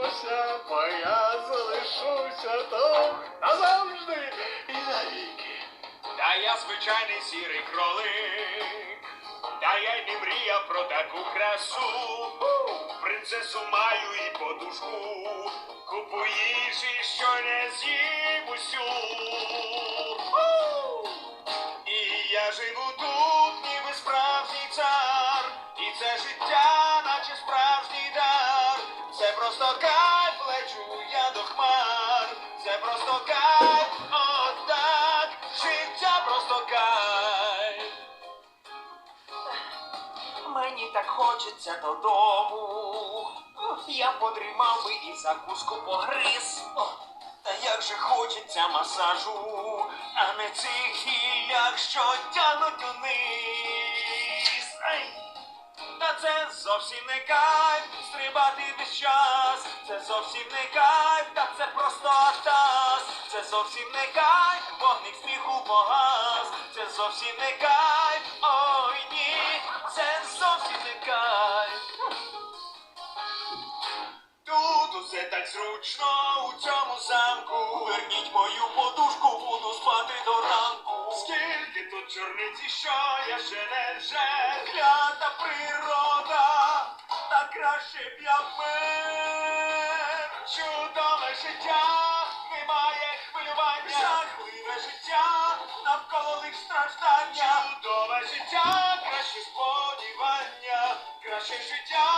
розлучимося, бо я залишуся тут назавжди і навіки. Та я звичайний сірий кролик, та я й не мріяв про таку красу. Принцесу маю і подушку, купу їжі, що не з'їм усю. І я живу тут, ніби справжній цар, і це життя, просто кайф, лечу я до хмар. Це просто кайф, от так, життя просто кайф. Мені так хочеться додому. Я подрімав би і закуску погриз. О, Та як же хочеться масажу, а не цих гілях, що тянуть униз. Та це зовсім не кайф стрибати весь час. Зовсім не кайф, та це просто таз. Це зовсім не кайф, вогник сміху погас. Це зовсім не кайф, ой ні, це зовсім не кайф. Тут усе так зручно у цьому замку. Верніть мою подушку, буду спати до ранку. Скільки тут чорниці, що я ще не вже клята природа, та краще б я життя, немає хвилювання, жахливе життя, навколо них страждання, Чудове життя, краще сподівання, краще життя.